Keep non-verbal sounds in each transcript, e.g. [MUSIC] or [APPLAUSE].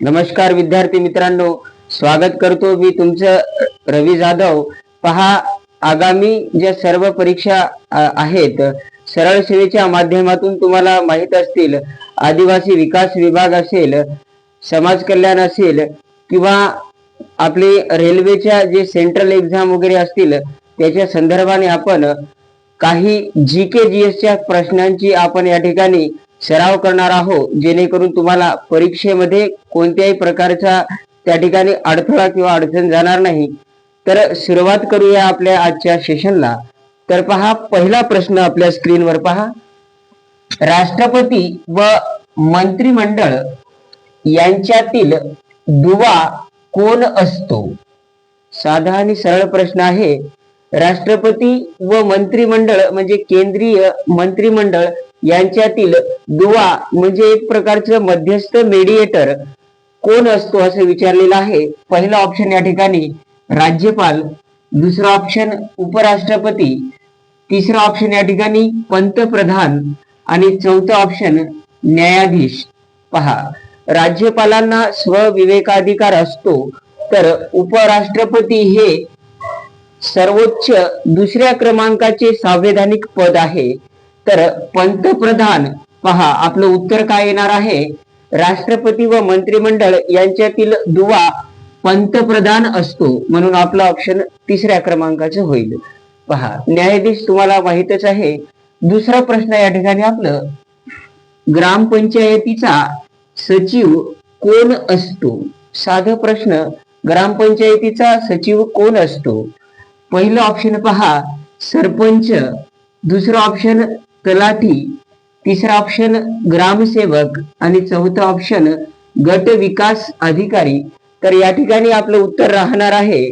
नमस्कार विद्यार्थी मित्रांनो स्वागत करतो मी तुमचं रवी जाधव. पहा आगामी ज्या सर्व परीक्षा आहेत सरळ सेवेच्या माध्यमातून तुम्हाला माहीत असतील आदिवासी विकास विभाग असेल समाज कल्याण असेल किंवा आपले रेल्वेच्या जे सेंट्रल एक्झाम वगैरे असतील त्याच्या संदर्भाने आपण काही जी के जी एसच्या प्रश्नांची आपण या ठिकाणी सराव करणार आहोत जेणेकरून तुम्हाला परीक्षेमध्ये कोणत्याही प्रकारचा त्या ठिकाणी अडथळा किंवा अडचण जाणार नाही. तर सुरुवात करूया आपल्या आजच्या सेशनला तर पहा पहिला प्रश्न आपल्या स्क्रीनवर पहा. राष्ट्रपती व मंत्रिमंडळ यांच्यातील दुवा कोण असतो? साधा आणि सरळ प्रश्न आहे. राष्ट्रपती व मंत्रिमंडळ म्हणजे केंद्रीय मंत्रिमंडळ यांच्यातील दुवा म्हणजे एक प्रकारचं मध्यस्थ मेडिएटर कोण असतो असं विचारलेलं आहे. पहिला ऑप्शन या ठिकाणी राज्यपाल दुसरा ऑप्शन उपराष्ट्रपती तिसरा ऑप्शन या ठिकाणी पंतप्रधान आणि चौथा ऑप्शन न्यायाधीश. पहा राज्यपालांना स्वविवेकाधिकार असतो तर उपराष्ट्रपती हे सर्वोच्च दुसऱ्या क्रमांकाचे संवैधानिक पद आहे. तर पंतप्रधान पहा आपलं उत्तर काय येणार आहे? राष्ट्रपती व मंत्रिमंडळ यांच्यातील दुवा पंतप्रधान असतो. म्हणून आपलं ऑप्शन तिसऱ्या क्रमांकाचं होईल. पहा न्यायाधीश तुम्हाला माहितच आहे दुसरा प्रश्न या ठिकाणी आपलं ग्रामपंचायतीचा सचिव कोण असतो? साध प्रश्न ग्रामपंचायतीचा सचिव कोण असतो? पहिलं ऑप्शन पहा सरपंच. दुसरं ऑप्शन तलाठी तिसरा ऑप्शन ग्रामसेवक आणि चौथा ऑप्शन गट विकास अधिकारी. तर या ठिकाणी आपलं उत्तर राहणार आहे.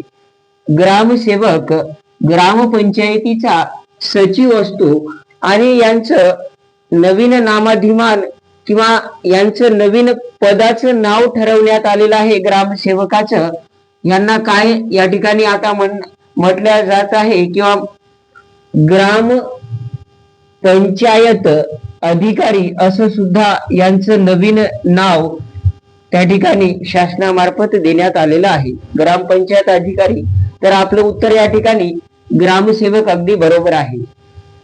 ग्रामसेवक ग्रामपंचायतीचा सचिव असतो आणि यांचं नवीन नामाधिमान किंवा यांचं नवीन पदाचं नाव ठरवण्यात आलेलं आहे ग्रामसेवकाचं. यांना काय या ठिकाणी आता म्हण म्हटल्या जात आहे किंवा ग्राम पंचायत अधिकारी असं सुद्धा यांचं नवीन नाव त्या ठिकाणी शासनामार्फत देण्यात आलेलं आहे. ग्रामपंचायत अधिकारी तर आपलं उत्तर या ठिकाणी ग्रामसेवक अगदी बरोबर आहे.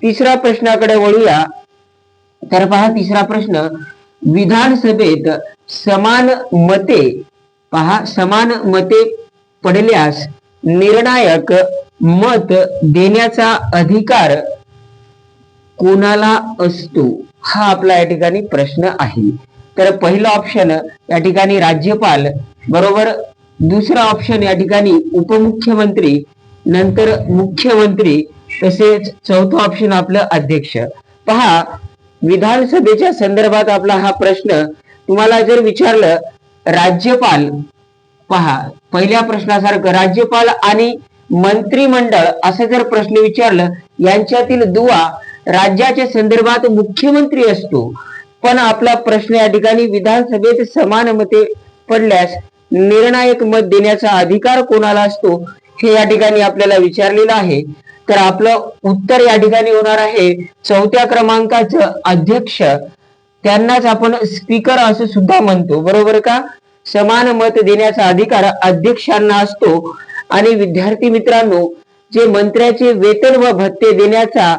तिसरा प्रश्नाकडे वळूया. तर पहा तिसरा प्रश्न. विधानसभेत समान मते पहा समान मते पडल्यास निर्णायक मत देण्याचा अधिकार कोणाला असतो हा आपला या ठिकाणी प्रश्न आहे. तर पहिलं ऑप्शन या ठिकाणी राज्यपाल बरोबर? दुसरा ऑप्शन या ठिकाणी उपमुख्यमंत्री नंतर मुख्यमंत्री तसेच चौथं ऑप्शन आपलं अध्यक्ष. पहा विधानसभेच्या संदर्भात आपला हा प्रश्न तुम्हाला जर विचारलं राज्यपाल पहा पहिल्या प्रश्नासारखं राज्यपाल आणि मंत्रिमंडळ असं जर प्रश्न विचारलं यांच्यातील दुवा राज्याच्या संदर्भात मुख्यमंत्री असतो. पण आपला प्रश्न या ठिकाणी विधानसभेत समान मते पडल्यास निर्णायक मत देण्याचा अधिकार कोणाला असतो हे या ठिकाणी आपल्याला विचारलेलं आहे. तर आपलं उत्तर या ठिकाणी होणार आहे. चौथ्या क्रमांकाचं अध्यक्ष त्यांनाच आपण स्पीकर असं सुद्धा म्हणतो. बरोबर का? समान मत देण्याचा अधिकार अध्यक्षांना असतो. आणि विद्यार्थी मित्रांनो जे मंत्र्याचे वेतन व भत्ते देण्याचा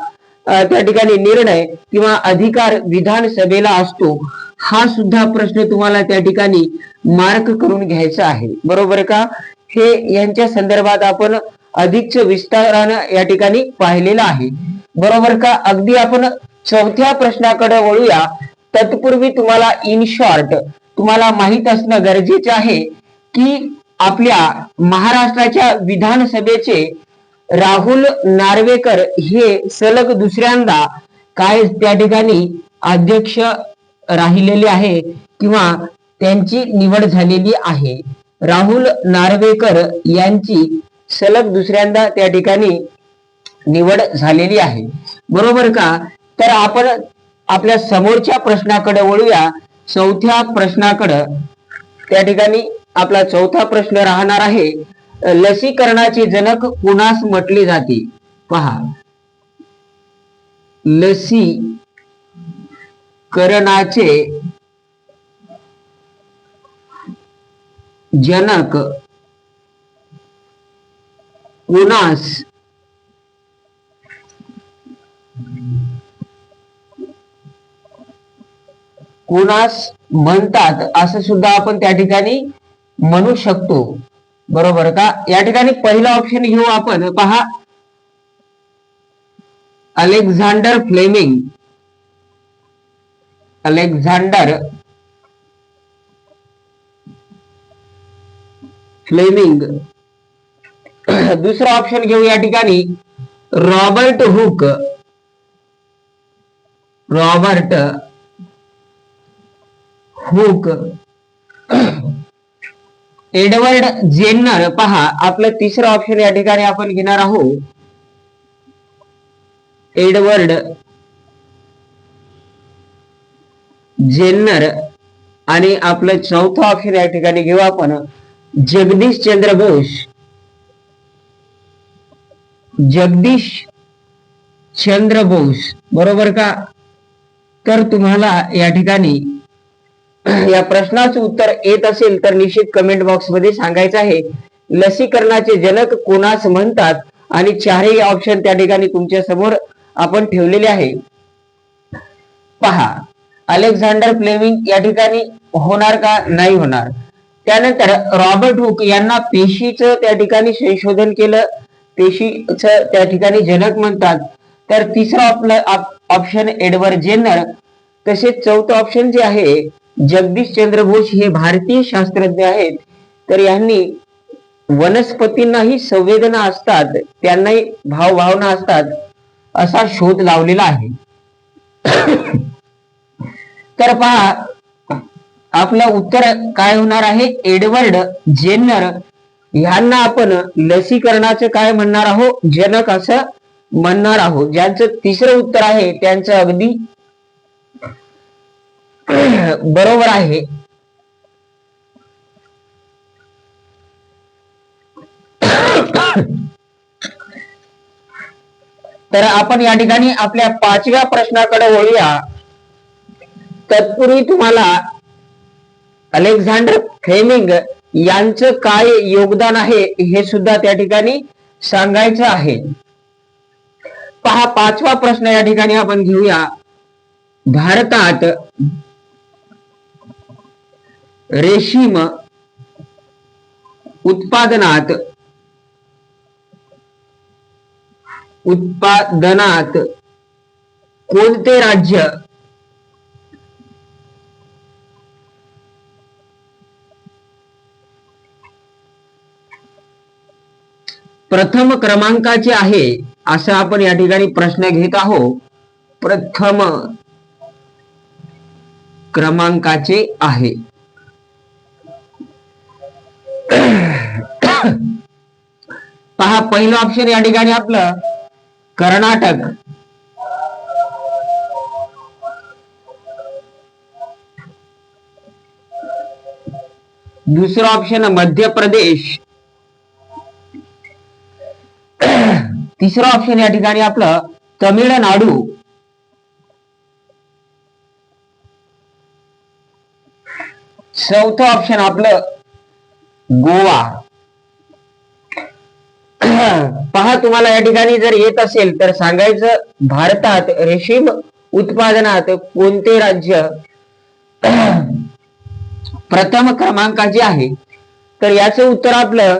त्या ठिकाणी निर्णय किंवा अधिकार विधानसभेला असतो हा सुद्धा प्रश्न तुम्हाला त्या ठिकाणी मार्क करून घ्यायचा आहे. बरोबर का? हे यांच्या संदर्भात आपण अधिकच विस्तारानं या ठिकाणी पाहिलेलं आहे. बरोबर का? अगदी आपण चौथ्या प्रश्नाकडे वळूया. तत्पूर्वी तुम्हाला इन शॉर्ट तुम्हाला माहीत असणं गरजेचे आहे की आपल्या महाराष्ट्राच्या विधानसभेचे राहुल नार्वेकर हे सलग दुसऱ्यांदा काय त्या ठिकाणी अध्यक्ष राहिलेले आहे किंवा त्यांची निवड झालेली आहे? राहुल नार्वेकर यांची सलग दुसऱ्यांदा त्या ठिकाणी निवड झालेली आहे. बरोबर का? तर आपण आपल्या समोरच्या प्रश्नाकडे वळूया. चौथ्या प्रश्नाकडे त्या ठिकाणी आपला चौथा प्रश्न राहणार आहे. लसीकरणाचे जनक कुणास म्हटले जाते? पहा. लसी करणाचे जनक कुणास कुणास म्हणतात? असं सुद्धा आपण त्या ठिकाणी म्हणू शकतो. बरोबर. का? या ठिकाणी पहिला ऑप्शन घेऊ आपण. पहा. Alexander Fleming. Alexander Fleming. दुसरा ऑप्शन घेऊ या ठिकाणी. Robert Hooke. Robert Hooke. Edward Jenner पहा आपलं तिसरं ऑप्शन या ठिकाणी आपण घेणार आहोत. एडवर्ड जेन्नर आणि आपलं चौथं ऑप्शन या ठिकाणी घेऊ आपण. जगदीश चंद्र बोस जगदीश चंद्र बोस बरोबर का? तर तुम्हाला या ठिकाणी [CLEARS THROAT] या प्रश्नाचं उत्तर येत असेल तर निश्चित कमेंट बॉक्समध्ये सांगायचं आहे. लसीकरणाचे जनक कोणास म्हणतात? आणि चारही ऑप्शन त्या ठिकाणी तुमच्यासमोर आपण ठेवलेले आहे. पहा अलेक्झांडर फ्लेमिंग या ठिकाणी होणार का? नाही होणार. त्यानंतर रॉबर्ट हुक यांना पेशीचं त्या ठिकाणी संशोधन केलं. पेशीच त्या ठिकाणी जनक म्हणतात. तर तिसरा आपलं ऑप्शन एडवर्ड जेनर तसेच चौथं ऑप्शन जे आहे जगदीश चंद्र बोस हे भारतीय शास्त्रज्ञ आहेत. तर यांनी वनस्पतींनाही संवेदना असतात त्यांनाही भावभावना असतात असा शोध लावलेला आहे. तर पहा आपलं उत्तर काय होणार आहे? एडवर्ड जेन्नर ह्यांना आपण लसीकरणाचं काय म्हणणार आहोत? जनक असं म्हणणार आहोत. ज्यांचं तिसरं उत्तर आहे त्यांचं अगदी [CLEARS THROAT] बरोबर आहे. तर आपण या ठिकाणी आपल्या पाचव्या प्रश्नाकडे वळूया. तत्पूर्वी तुम्हाला अलेक्झांडर फ्लेमिंग यांचं काय योगदान आहे हे सुद्धा त्या ठिकाणी सांगायचं आहे. पहा पाचवा प्रश्न या ठिकाणी आपण घेऊया. भारतात रेशीम उत्पादनात उत्पादनात कोणते राज्य प्रथम क्रमांकाचे आहे असं आपण या ठिकाणी प्रश्न घेत आहोत. प्रथम क्रमांकाचे आहे. पहा पहिलं ऑप्शन या ठिकाणी आपलं. कर्नाटक. दुसरं ऑप्शन मध्य प्रदेश. तिसरं ऑप्शन या ठिकाणी आपलं तमिळनाडू. चौथं ऑप्शन आपलं गोवा. पहा तुम्हाला या ठिकाणी जर येत असेल तर सांगायचं भारतात रेशीम उत्पादनात कोणते राज्य प्रथम क्रमांकाचे आहे? तर याचं उत्तर आपलं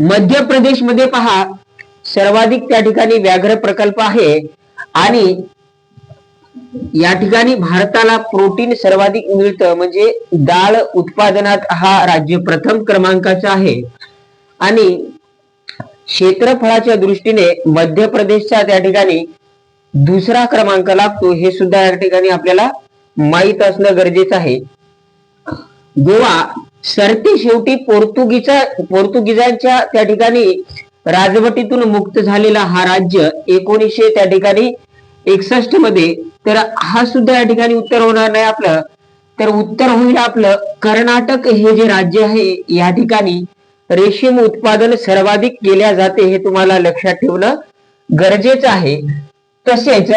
मध्य प्रदेशमध्ये पहा सर्वाधिक त्या ठिकाणी व्याघ्र प्रकल्प आहे आणि या ठिकाणी भारताला प्रोटीन सर्वाधिक मिळतं. म्हणजे डाळ उत्पादनात हा राज्य प्रथम क्रमांकाचा आहे. आणि क्षेत्रफळाच्या दृष्टीने मध्य प्रदेशचा त्या ठिकाणी दुसरा क्रमांक लागतो. हे सुद्धा या ठिकाणी आपल्याला माहीत असणं गरजेचं आहे. गोवा सरते शेवटी पोर्तुगीचा पोर्तुगीजांच्या त्या ठिकाणी राजवटीतून मुक्त झालेला हा राज्य एकोणीसशे त्या ठिकाणी एकसष्टमध्ये तर हा सुद्धा या ठिकाणी उत्तर होणार नाही आपलं. तर उत्तर होईल आपलं कर्नाटक हे जे राज्य आहे या ठिकाणी रेशीम उत्पादन सर्वाधिक केल्या जाते हे तुम्हाला लक्षात ठेवणं गरजेचं आहे. तसेच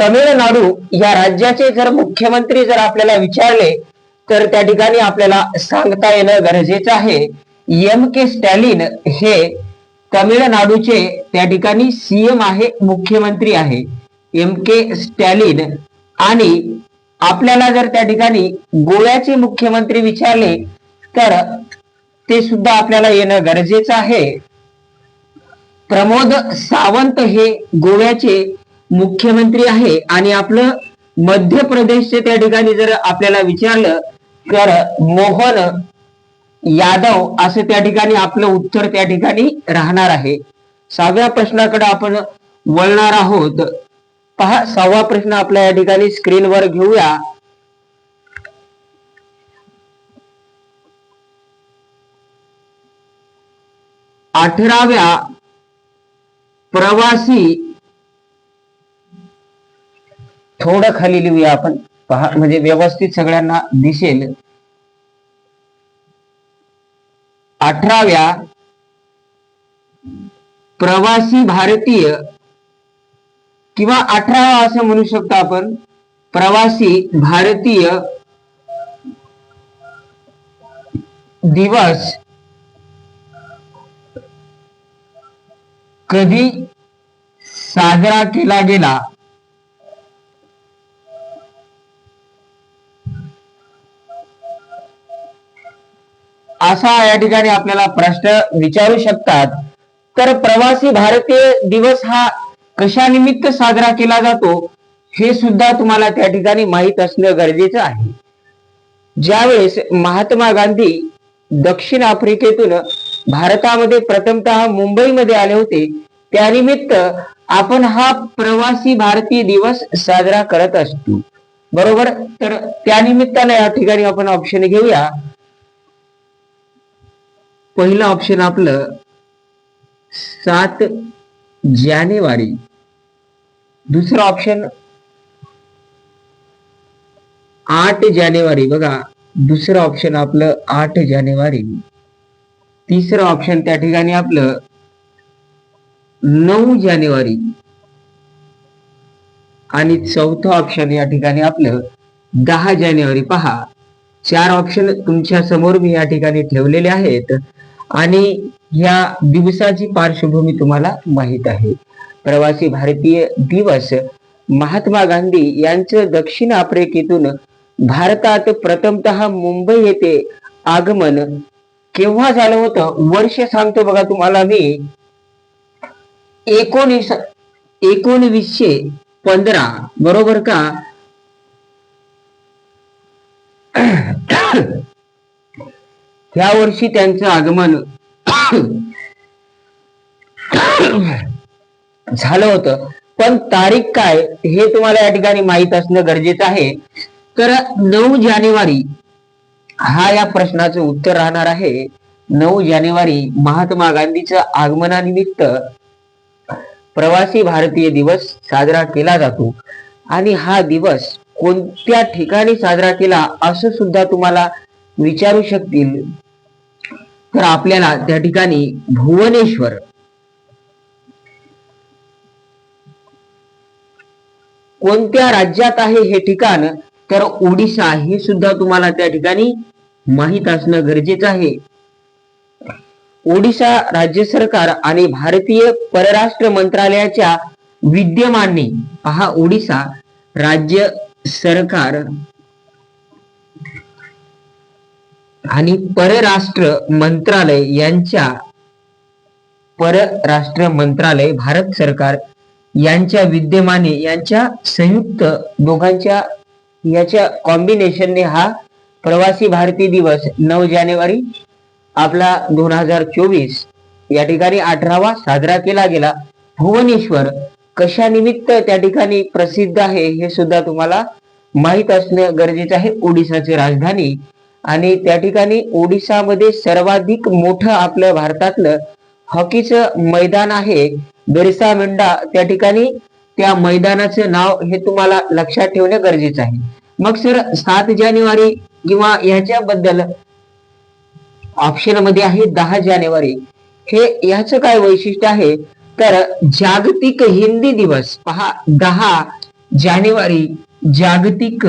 तमिळनाडू या राज्याचे जर मुख्यमंत्री जर आपल्याला विचारले तर त्या ठिकाणी आपल्याला सांगता येणं गरजेचं आहे. एम के स्टॅलिन हे तमिळनाडूचे त्या ठिकाणी सीएम आहे मुख्यमंत्री आहे. एम के स्टॅलिन आणि आपल्याला जर त्या ठिकाणी गोव्याचे मुख्यमंत्री विचारले तर ते सुद्धा आपल्याला येणं गरजेचं आहे. प्रमोद सावंत हे गोव्याचे मुख्यमंत्री आहे आणि आपलं मध्य प्रदेशचे त्या ठिकाणी जर आपल्याला विचारलं तर मोहन यादव असं त्या ठिकाणी आपलं उत्तर त्या ठिकाणी राहणार आहे. सहाव्या प्रश्नाकडे आपण वळणार आहोत. पहा सहावा प्रश्न आपल्या या ठिकाणी स्क्रीनवर घेऊया. अठराव्या प्रवासी थोडं खाली लिहूया आपण. पहा म्हणजे व्यवस्थित सगळ्यांना दिसेल. अठराव्या प्रवासी भारतीय किंवा अठरावा असं म्हणू शकतो आपण. प्रवासी भारतीय दिवस कधी साजरा केला गेला? असा या ठिकाणी आपल्याला प्रश्न विचारू शकतात. तर प्रवासी भारतीय दिवस हा कशानिमित्त साजरा केला जातो हे सुद्धा तुम्हाला त्या ठिकाणी माहीत असणं गरजेचं आहे. ज्यावेळेस महात्मा गांधी दक्षिण आफ्रिकेतून भारतामध्ये प्रथमतः मुंबईमध्ये आले होते त्यानिमित्त आपण हा प्रवासी भारतीय दिवस साजरा करत असतो. बरोबर? तर त्यानिमित्तानं या ठिकाणी आपण ऑप्शन घेऊया. पहिलं ऑप्शन आपलं सात जानेवारी. दुसरं ऑप्शन आठ जानेवारी. बघा दुसरं ऑप्शन आपलं आठ जानेवारी. तिसरं ऑप्शन त्या ठिकाणी आपलं नऊ जानेवारी. आणि चौथं ऑप्शन या ठिकाणी आपलं दहा जानेवारी. पहा चार ऑप्शन तुमच्यासमोर मी या ठिकाणी ठेवलेले आहेत. आणि या दिवसाची पार्श्वभूमी तुम्हाला माहीत आहे. प्रवासी भारतीय दिवस महात्मा गांधी यांचं दक्षिण आफ्रिकेतून भारतात प्रथमतः मुंबई येथे आगमन केव्हा झालं होतं? वर्ष सांगतो बघा तुम्हाला मी. एकोणीस एकोणवीसशे पंधरा बरोबर का? ह्या वर्षी त्यांचं आगमन झालं होतं. पण तारीख काय हे तुम्हाला या ठिकाणी माहीत असणं गरजेचं आहे. तर नऊ जानेवारी हा या प्रश्नाचं उत्तर राहणार आहे. नऊ जानेवारी महात्मा गांधीच्या आगमनानिमित्त प्रवासी भारतीय दिवस साजरा केला जातो. आणि हा दिवस कोणत्या ठिकाणी साजरा केला असं सुद्धा तुम्हाला विचारू शकतील. तर आपल्याला त्या ठिकाणी भुवनेश्वर कोणत्या राज्यात आहे हे ठिकाण तर ओडिशा हे सुद्धा तुम्हाला त्या ठिकाणी माहीत असणं गरजेचं आहे. ओडिशा राज्य सरकार आणि भारतीय परराष्ट्र मंत्रालयाच्या विद्यमाने पहा ओडिशा राज्य सरकार आणि परराष्ट्र मंत्रालय यांच्या परराष्ट्र मंत्रालय भारत सरकार यांच्या विद्यमाने यांच्या संयुक्त दोघांच्या याच्या कॉम्बिनेशनने हा प्रवासी भारतीय दिवस नऊ जानेवारी आपला दोन हजार चोवीस या ठिकाणी अठरावा साजरा केला गेला. भुवनेश्वर कशा निमित्त त्या ठिकाणी प्रसिद्ध आहे हे सुद्धा तुम्हाला माहीत असणं गरजेचं आहे. ओडिसाची राजधानी आणि त्या ठिकाणी ओडिसामध्ये सर्वाधिक मोठं आपलं भारतातलं हॉकीचं मैदान आहे. बिरसा मुंडा त्या ठिकाणी त्या मैदानाचे नाव हे तुम्हाला लक्षात ठेवणे गरजेचं आहे. मग सर सात जानेवारी किंवा ह्याच्याबद्दल ऑप्शनमध्ये आहे दहा जानेवारी. हे याचं काय वैशिष्ट्य आहे? तर जागतिक हिंदी दिवस पहा दहा जानेवारी जागतिक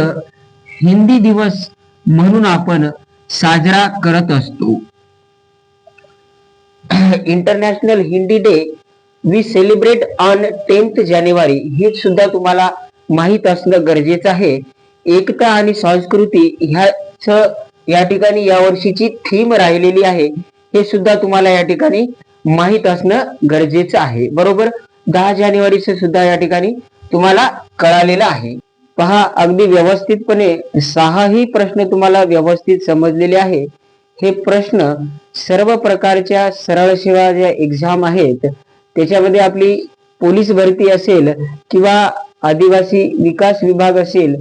हिंदी दिवस म्हणून आपण साजरा करत असतो. [CLEARS THROAT] International Hindi day we celebrate on tenth January हे सुद्धा तुम्हाला माहीत असणं गरजेचं आहे. एकता आणि संस्कृती ह्याच या ठिकाणी या वर्षीची थीम राहिलेली आहे. हे सुद्धा तुम्हाला या ठिकाणी माहीत असणं गरजेचं आहे. बरोबर? दहा जानेवारीचं सुद्धा या ठिकाणी तुम्हाला कळालेलं आहे. पहा अगदी व्यवस्थितपणे सहाही प्रश्न तुम्हाला व्यवस्थित समजलेले आहे. हे प्रश्न सर्व प्रकारच्या सरळ सेवा ज्या एक्झाम आहेत त्याच्यामध्ये आपली पोलीस भरती असेल किंवा आदिवासी विकास विभाग असेल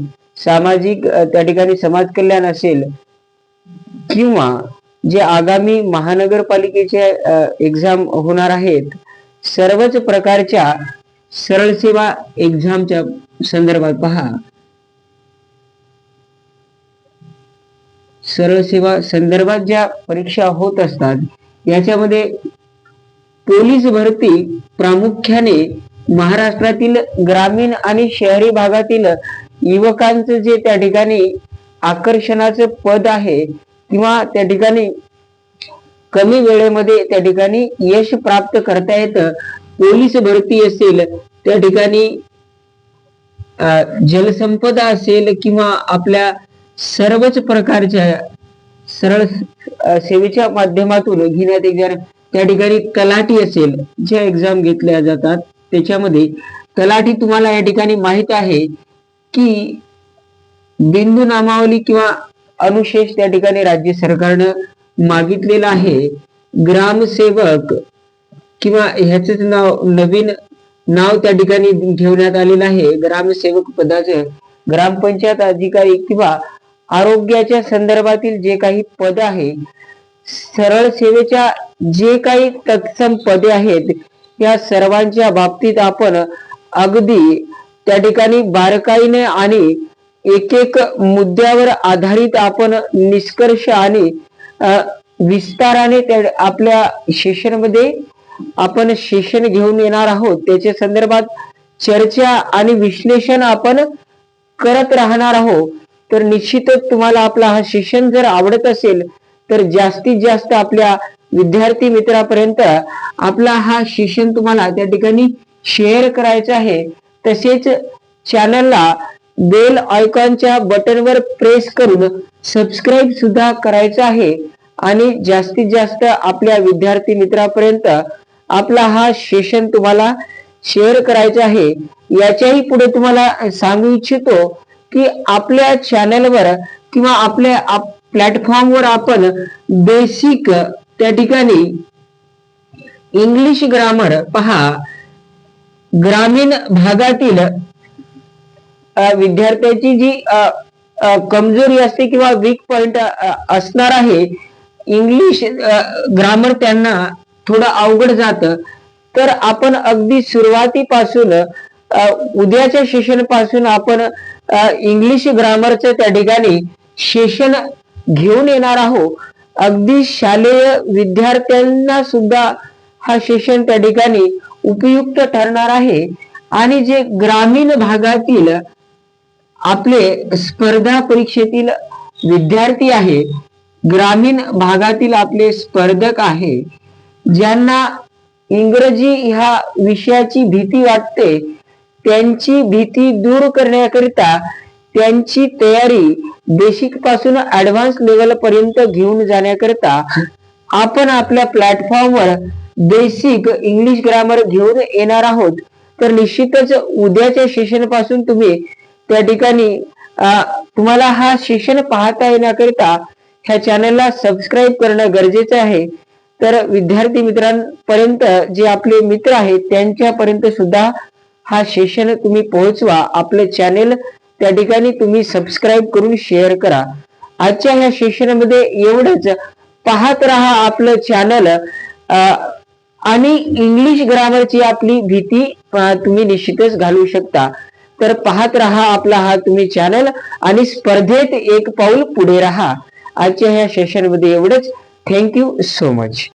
सामाजिक त्या ठिकाणी समाज कल्याण असेल किंवा जे आगामी महानगरपालिकेचे एक्झाम होणार आहेत सर्वच प्रकारच्या सरळ सेवा एक्झामच्या संदर्भात पहा. सरळ सेवा संदर्भात ज्या परीक्षा होत असतात याच्यामध्ये पोलीस भरती प्रामुख्याने महाराष्ट्रातील ग्रामीण आणि शहरी भागातील युवकांचं जे त्या ठिकाणी आकर्षणाचं पद आहे किंवा त्या ठिकाणी कमी वेळेमध्ये त्या ठिकाणी यश प्राप्त करता येतं पोलीस भरती असेल त्या ठिकाणी जलसंपदा असेल किंवा आपल्या सर्वच प्रकारच्या सरळ सेवेच्या माध्यमातून घेण्यात येणार त्या ठिकाणी तलाठी असेल ज्या एक्झाम घेतल्या जातात त्याच्यामध्ये तलाठी तुम्हाला या ठिकाणी माहीत आहे की बिंदू नामावली किंवा अनुशेष त्या ठिकाणी राज्य सरकारनं मागितलेलं आहे. ग्रामसेवक किंवा ह्याच नाव नवीन नाव त्या ठिकाणी ठेवण्यात आलेलं आहे. ग्रामसेवक पदाचं ग्रामपंचायत अधिकारी किंवा आरोग्याच्या संदर्भातील जे काही पद आहे सरळ सेवेच्या जे काही तत्सम पदे आहेत या सर्वांच्या बाबतीत आपण अगदी त्या ठिकाणी बारकाईने आणि एक एक मुद्द्यावर आधारित आपण निष्कर्ष आणि विस्ताराने त्या आपल्या सेशनमध्ये आपण सेशन घेऊन येणार आहोत. त्याच्या संदर्भात चर्चा आणि विश्लेषण आपण करत राहणार आहोत. तर निश्चितच तुम्हाला आपला हा सेशन जर आवडत असेल तर जास्तीत जास्त आपल्या विद्यार्थी मित्रापर्यंत आपला हा शिक्षण तुम्हाला त्या ठिकाणी शेअर करायचा आहे. तसेच चॅनलला बेल आयकॉनच्या बटनवर प्रेस करून सबस्क्राईब सुद्धा करायचं आहे. आणि जास्तीत जास्त आपल्या विद्यार्थी मित्रापर्यंत आपला हा सेशन तुम्हाला शेअर करायचा आहे. याच्याही पुढे तुम्हाला सांगू इच्छितो की आपल्या चॅनलवर किंवा आपल्या प्लॅटफॉर्मवर आपण बेसिक त्या ठिकाणी इंग्लिश ग्रामर पहा. ग्रामीण भागातील विद्यार्थ्याची जी कमजोरी असते किंवा वीक पॉइंट असणार आहे इंग्लिश ग्रामर त्यांना थोडं अवघड जात. तर आपण अगदी सुरुवातीपासून उद्याच्या सेशनपासून आपण इंग्लिश ग्रामरचं त्या ठिकाणी सेशन घेऊन येणार आहोत. अगदी शालेय विद्यार्थ्यांना सुद्धा हा शिक्षण त्या ठिकाणी उपयुक्त ठरणार आहे. आणि जे ग्रामीण भागातील आपले स्पर्धा परीक्षेतील विद्यार्थी आहे ग्रामीण भागातील आपले स्पर्धक आहे ज्यांना इंग्रजी ह्या विषयाची भीती वाटते त्यांची भीती दूर करण्याकरिता त्यांची तयारी बेसिकपासून ऍडव्हान्स लेवल पर्यंत घेऊन जाण्याकरिता आपण आपल्या प्लॅटफॉर्मवर बेसिक इंग्लिश ग्रामर घेऊन येणार आहोत. तर निश्चितच उद्याच्या सेशनपासून तुम्ही त्या ठिकाणी तुम्हाला हा सेशन पाहता येण्याकरिता ह्या चॅनलला सबस्क्राईब करणं गरजेचं आहे. तर विद्यार्थी मित्रांपर्यंत जे आपले मित्र आहेत त्यांच्यापर्यंत सुद्धा हा सेशन तुम्ही पोहोचवा. आपलं चॅनेल त्या ठिकाणी तुम्ही सबस्क्राईब करून शेअर करा. आजच्या ह्या सेशनमध्ये एवढंच. पाहत राहा आपलं चॅनल आणि इंग्लिश ग्रामरची आपली भीती तुम्ही निश्चितच घालू शकता. तर पाहत राहा आपला हा तुम्ही चॅनल आणि स्पर्धेत एक पाऊल पुढे राहा. आजच्या ह्या सेशनमध्ये एवढंच. Thank you so much